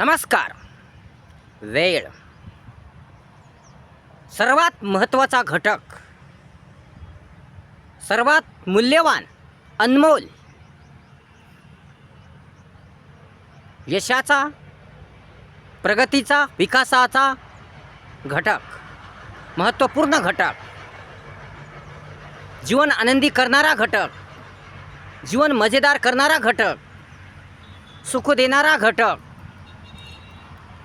नमस्कार. वेळ. सर्वात महत्त्वाचा घटक. सर्वात मूल्यवान अनमोल. यशाचा प्रगतीचा विकासाचा घटक. महत्त्वपूर्ण घटक. जीवन आनंदी करणारा घटक. जीवन मजेदार करणारा घटक. सुख देणारा घटक.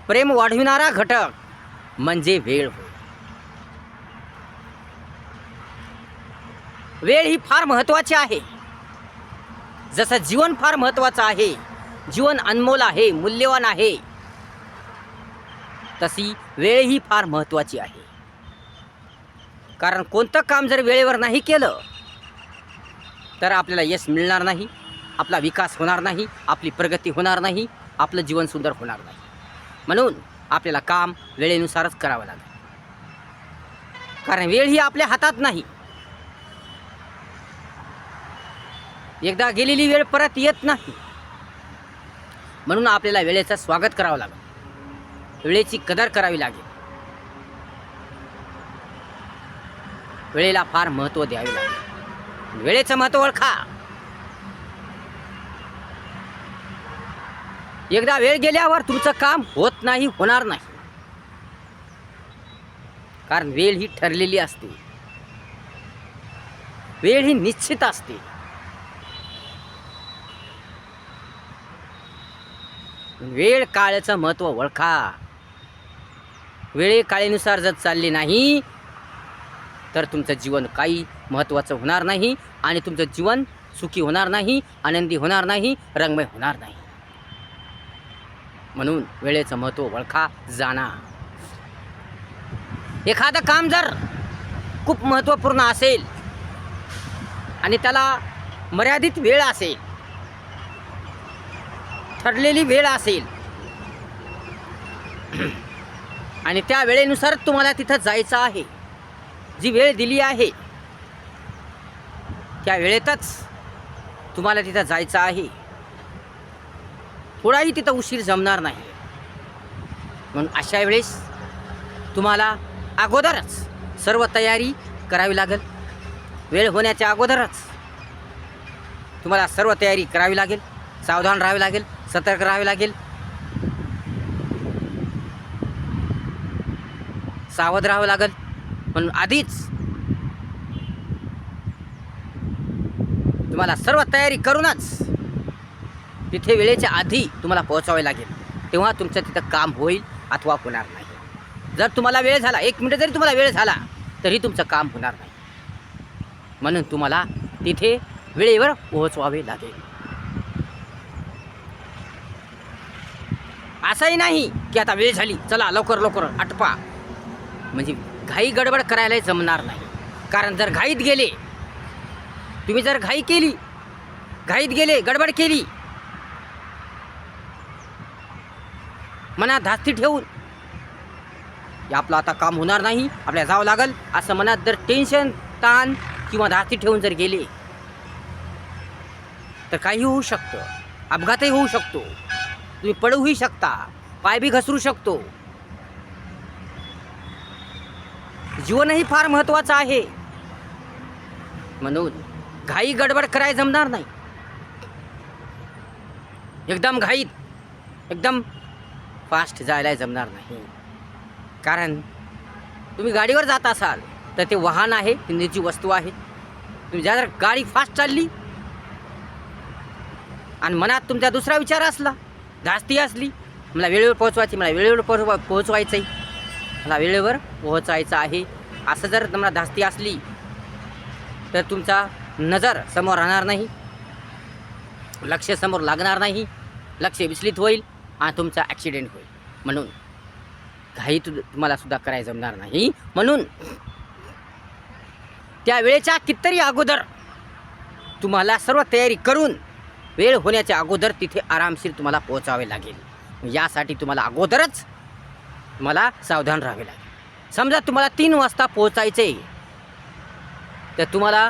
प्रेम वाढविणारा घटक म्हणजे वेळ होय. वेळ ही फार महत्त्वाची आहे. जसं जीवन फार महत्त्वाचं आहे जीवन अनमोल आहे मूल्यवान आहे तशी वेळ ही फार महत्त्वाची आहे. कारण कोणतं काम जर वेळेवर नाही केलं तर आपल्याला यश मिळणार नाही आपला विकास होणार नाही आपली प्रगती होणार नाही आपलं जीवन सुंदर होणार नाही. म्हणून आपल्याला काम वेळेनुसारच करावं लागेल. कारण वेळ ही आपल्या हातात नाही. एकदा गेलेली वेळ परत येत नाही. म्हणून आपल्याला वेळेचं स्वागत करावं लागेल. वेळेची कदर करावी लागेल. वेळेला फार महत्त्व द्यावे लागेल. वेळेचं महत्त्व ओळखा. एकदा वेळ गेल्यावर तुमचं काम होत नाही होणार नाही. कारण वेळ ही ठरलेली असते. वेळ ही निश्चित असते. वेळ काळाचं महत्त्व ओळखा. वेळे काळेनुसार जर चालली नाही तर तुमचं जीवन काही महत्त्वाचं होणार नाही आणि तुमचं जीवन सुखी होणार नाही आनंदी होणार नाही रंगमय होणार नाही. म्हणून वेळेचं महत्त्व ओळखा जाणा. एखादं काम जर खूप महत्त्वपूर्ण असेल आणि त्याला मर्यादित वेळ असेल ठरलेली वेळ असेल आणि त्या वेळेनुसार तुम्हाला तिथं जायचं आहे जी वेळ दिली आहे त्या वेळेतच तुम्हाला तिथं जायचं आहे. थोडाही तिथं उशीर जमणार नाही. म्हणून अशा वेळेस तुम्हाला अगोदरच सर्व तयारी करावी लागेल. वेळ होण्याच्या अगोदरच तुम्हाला सर्व तयारी करावी लागेल. सावधान राहावे लागेल सतर्क राहावे लागेल. सावध राहावं लागेल. म्हणून आधीच तुम्हाला सर्व तयारी करूनच तिथे वेळेच्या आधी तुम्हाला पोहोचावे लागेल. तेव्हा तुमचं तिथं काम होईल अथवा होणार नाही. जर तुम्हाला वेळ झाला एक मिनिट जरी तुम्हाला वेळ झाला तरी तुमचं काम होणार नाही. म्हणून तुम्हाला तिथे वेळेवर पोहोचवावे लागेल. असंही नाही की आता वेळ झाली चला लवकर लवकर आटपा. म्हणजे घाई गडबड करायलाही जमणार नाही. कारण जर घाईत गेले तुम्ही जर घाई केली घाईत गेले गडबड केली मनात धास्ती ठेवून. आपलं आता काम होणार नाही आपल्याला जावं लागल असं मनात जर टेन्शन ताण किंवा धास्ती ठेवून जर गेले तर काही होऊ शकतं. अपघातही होऊ शकतो. तुम्ही पडूही शकता पाय बी घसरू शकतो. जीवनही फार महत्त्वाचं आहे. म्हणून घाई गडबड करायला जमणार नाही. एकदम घाईत एकदम फास्ट जायला जमणार नाही. कारण तुम्ही गाडीवर जात असाल तर ते वाहन आहे निजी वस्तू आहे. तुम्ही जर गाडी फास्ट चालली आणि मनात तुमचा दुसरा विचार असला धास्ती असली मला वेळेवर पोहोचवायची मला वेळेवर पोहोचवा पोहोचवायचं आहे मला वेळेवर पोहोचायचं आहे. असं जर तुम्हाला धास्ती असली तर तुमचा नजर समोर राहणार नाही. लक्ष समोर लागणार नाही. लक्ष विचलित होईल. हा तुमचा ॲक्सिडेंट होईल. म्हणून घाई तु तुम्हाला सुद्धा करायला जमणार नाही. म्हणून त्या वेळेच्या कितीतरी अगोदर तुम्हाला सर्व तयारी करून वेळ होण्याच्या अगोदर तिथे आरामशीर तुम्हाला पोहोचावे लागेल. यासाठी तुम्हाला अगोदरच तुम्हाला सावधान राहावे लागेल. समजा तुम्हाला तीन वाजता पोहोचायचे तर तुम्हाला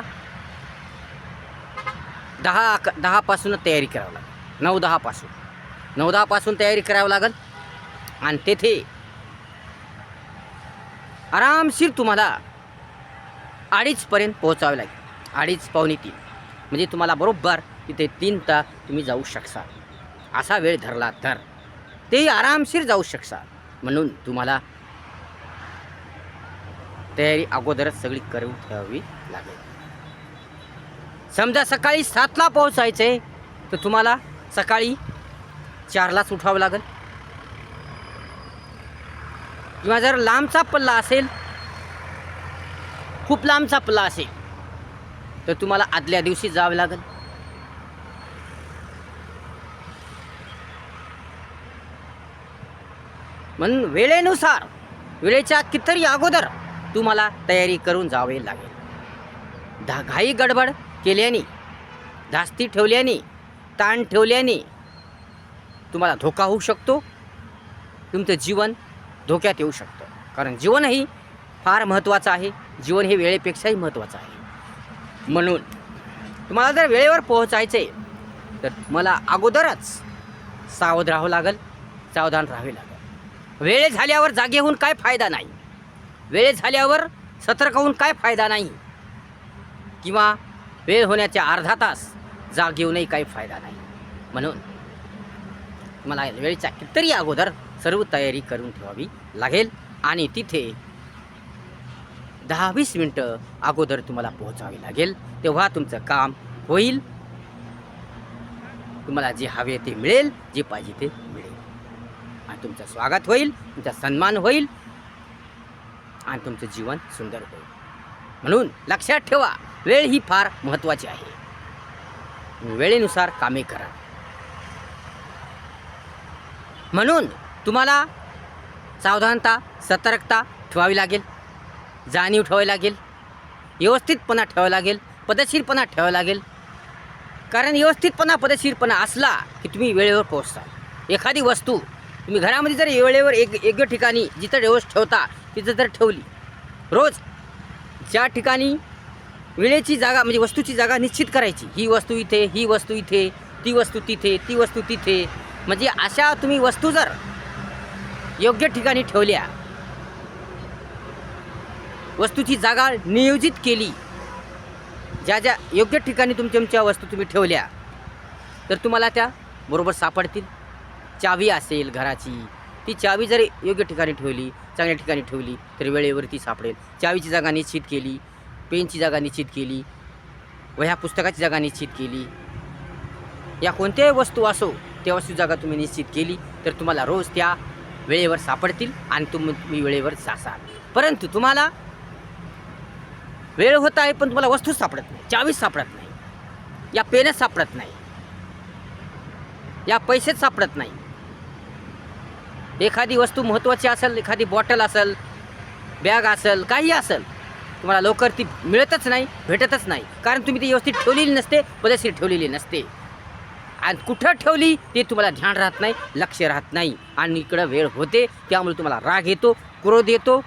दहा दहापासून तयारी करावं लागेल. नऊ दहापासून नऊ दहापासून तयारी करावी लागेल. आणि तेथे आरामशीर तुम्हाला अडीचपर्यंत पोहोचावे लागेल. अडीच पावणे तीन. म्हणजे तुम्हाला बरोबर तिथे तीन तास तुम्ही जाऊ शकता असा वेळ धरला तर तेही आरामशीर जाऊ शकता म्हणून तुम्हाला तयारी अगोदरच सगळी करून ठेवावी लागेल. समजा सकाळी सातला पोहोचायचं आहे तर तुम्हाला सकाळी चारलाच उठावं लागेल. किंवा जर लांबचा पल्ला असेल खूप लांबचा पल्ला असेल तर तुम्हाला आदल्या दिवशी जावं लागेल. म्हणून वेळेनुसार वेळेच्या कितीतरी अगोदर तुम्हाला तयारी करून जावे लागेल. धा घाई गडबड केल्याने धास्ती ठेवल्याने ताण ठेवल्याने तुम्हाला धोका होऊ शकतो. तुमचं जीवन धोक्यात येऊ शकतं. कारण जीवनही फार महत्त्वाचं आहे. जीवन हे वेळेपेक्षाही महत्त्वाचं आहे. म्हणून तुम्हाला जर वेळेवर पोहोचायचं आहे तर मला अगोदरच सावध राहावं लागेल सावधान राहावे लागेल. वेळ झाल्यावर जागे होऊन काय फायदा नाही. वेळ झाल्यावर सतर्क होऊन काय फायदा नाही. किंवा वेळ होण्याच्या अर्धा तास जाग येऊनही काही फायदा नाही. म्हणून मला वेळेच्या कितीतरी अगोदर सर्व तयारी करून ठेवावी लागेल. आणि तिथे दहा वीस मिनटं अगोदर तुम्हाला पोहोचावे लागेल. तेव्हा तुमचं काम होईल. तुम्हाला जे हवे ते मिळेल जे पाहिजे ते मिळेल. आणि तुमचं स्वागत होईल तुमचा सन्मान होईल. आणि तुमचं जीवन सुंदर होईल. म्हणून लक्षात ठेवा वेळ ही फार महत्त्वाची आहे. वेळेनुसार कामे करा. म्हणून तुम्हाला सावधानता सतर्कता ठेवावी लागेल जाणीव ठेवावी लागेल व्यवस्थितपणा ठेवावा लागेल पदशीरपणा ठेवावा लागेल. कारण व्यवस्थितपणा पदशीरपणा असला की तुम्ही वेळेवर पोहोचता. एखादी वस्तू तुम्ही घरामध्ये जर वेळेवर एक योग्य ठिकाणी जिथं व्यवस्थित ठेवता तिथं जर ठेवली रोज ज्या ठिकाणी वेळेची जागा म्हणजे वस्तूची जागा निश्चित करायची ही वस्तू इथे ही वस्तू इथे ती वस्तू तिथे ती वस्तू तिथे म्हणजे अशा तुम्ही वस्तू जर योग्य ठिकाणी ठेवल्या वस्तूची जागा नियोजित केली ज्या ज्या योग्य ठिकाणी तुमच्या तुमच्या वस्तू तुम्ही ठेवल्या तर तुम्हाला त्या बरोबर सापडतील. चावी असेल घराची ती चावी जर योग्य ठिकाणी ठेवली चांगल्या ठिकाणी ठेवली तर वेळेवरती सापडेल. चावीची जागा निश्चित केली पेनची जागा निश्चित केली वह्या पुस्तकाची जागा निश्चित केली. या कोणत्याही वस्तू असो तेव्हाची जागा तुम्ही निश्चित केली तर तुम्हाला रोज त्या वेळेवर सापडतील आणि तुम्ही वेळेवर जासाल. परंतु तुम्हाला वेळ होत आहे पण तुम्हाला वस्तूच सापडत नाही चावीच सापडत नाही या पेन सापडत नाही या पैसेच सापडत नाही. एखादी वस्तू महत्त्वाची असेल एखादी बॉटल असेल बॅग असेल काही असेल तुम्हाला लवकर ती मिळतच नाही भेटतच नाही. कारण तुम्ही ती व्यवस्थित ठेवलेली नसते पदशीर ठेवलेली नसते. आणि कुठं ठेवली ते तुम्हाला ध्यान राहत नाही लक्ष राहत नाही. आणि इकडं वेळ होते त्यामुळे तुम्हाला राग येतो क्रोध येतो.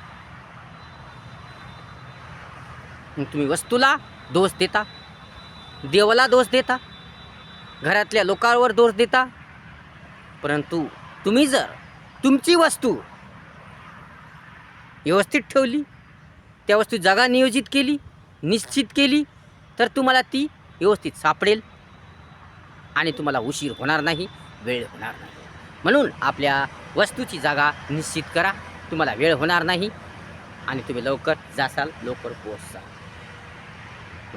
तुम्ही वस्तूला दोष देता देवाला दोष देता घरातल्या लोकांवर दोष देता. परंतु तुम्ही जर तुमची वस्तू व्यवस्थित ठेवली त्या वस्तू जागा नियोजित केली निश्चित केली तर तुम्हाला ती व्यवस्थित सापडेल. आणि तुम्हाला उशीर होणार नाही वेळ होणार नाही. म्हणून आपल्या वस्तूची जागा निश्चित करा तुम्हाला वेळ होणार नाही आणि तुम्ही लवकर जासाल लवकर पोहोचसाल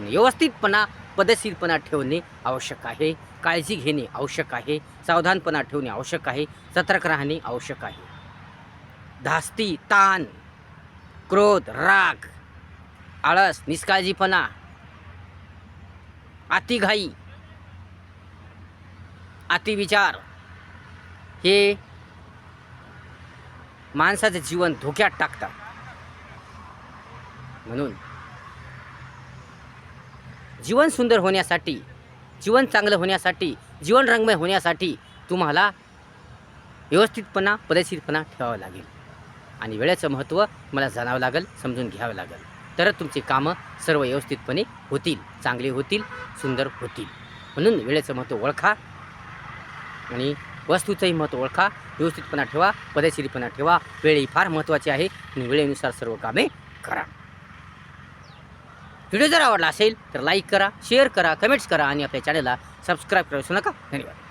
व्यवस्थितपणा पदशीरपणा ठेवणे आवश्यक आहे काळजी घेणे आवश्यक आहे सावधानपणा ठेवणे आवश्यक आहे सतर्क राहणे आवश्यक आहे. धास्ती ताण क्रोध राग आळस निष्काळजीपणा अतिघाई अतिविचार. हे माणसाचं जीवन धोक्यात टाकतात. म्हणून जीवन सुंदर होण्यासाठी जीवन चांगलं होण्यासाठी जीवन रंगमय होण्यासाठी तुम्हाला व्यवस्थितपणा पदशीरपणा ठेवावं लागेल. आणि वेळेचं महत्त्व मला जाणावं लागेल समजून घ्यावं लागेल. तरच तुमची कामं सर्व व्यवस्थितपणे होतील चांगली होतील सुंदर होतील. म्हणून वेळेचं महत्त्व ओळखा. आणि वस्तूचंही महत्त्व ओळखा व्यवस्थितपणा ठेवा पदेशीरपणा ठेवा वेळ ही फार महत्त्वाची आहे आणि वेळेनुसार सर्व कामे करा. व्हिडिओ जर आवडला असेल तर लाईक करा शेअर करा कमेंट्स करा आणि आपल्या चॅनलला सबस्क्राईब करू विसरू नका. धन्यवाद.